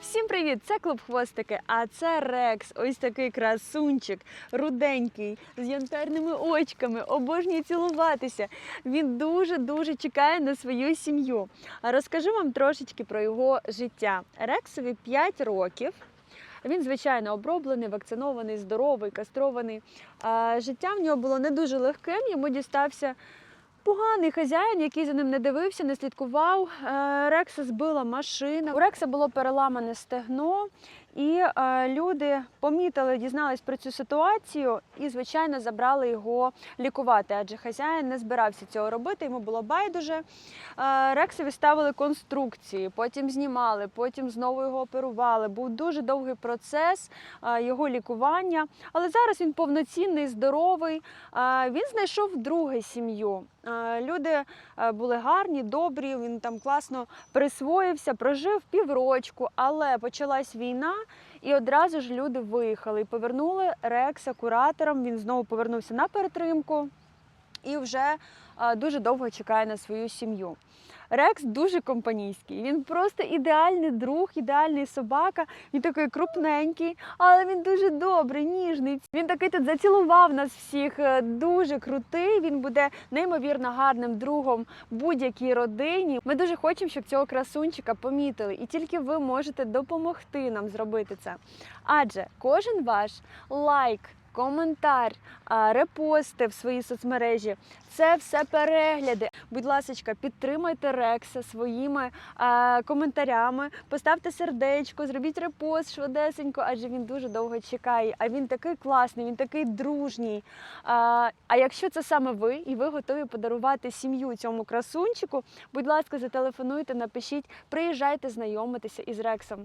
Всім привіт! Це клуб хвостики. А це Рекс. Ось такий красунчик, руденький, з янтарними очками, обожнює цілуватися. Він дуже дуже чекає на свою сім'ю. Розкажу вам трошечки про його життя. Рексові 5 років. Він, звичайно, оброблений, вакцинований, здоровий, кастрований. Життя в нього було не дуже легким. Йому дістався поганий хазяїн, який за ним не дивився, не слідкував. Е, Рекса збила машина. У Рекса було переламане стегно, і е, люди помітили, дізнались про цю ситуацію і, звичайно, забрали його лікувати, адже хазяїн не збирався цього робити. Йому було байдуже. Е, Рексові ставили конструкції, потім знімали, потім знову його оперували. Був дуже довгий процес е, його лікування. Але зараз він повноцінний, здоровий. Е, Він знайшов друге сім'ю. Е, Люди е, були гарні, добрі. Він там класно присвоївся, прожив піврочку, але почалась війна. І одразу ж люди виїхали повернули Рекса куратором. Він знову повернувся на перетримку і вже е, дуже довго чекає на свою сім'ю. Рекс дуже компанійський. Він просто ідеальний друг, ідеальний собака. Він такий крупненький, але він дуже добрий, ніжний. Він такий тут зацілував нас всіх. е, Дуже крутий. Він буде неймовірно гарним другом будь-якій родині. Ми дуже хочемо, щоб цього красунчика помітили, і тільки ви можете допомогти нам зробити це. Адже кожен ваш лайк. Коментар, репости в свої соцмережі це все перегляди. Будь ласка, підтримайте Рекса своїми коментарями, поставте сердечко, зробіть репост швидесенько, адже він дуже довго чекає. А він такий класний, він такий дружній. А, якщо це саме ви, і ви готові подарувати сім'ю цьому красунчику, будь ласка, зателефонуйте, напишіть, приїжджайте знайомитися із Рексом.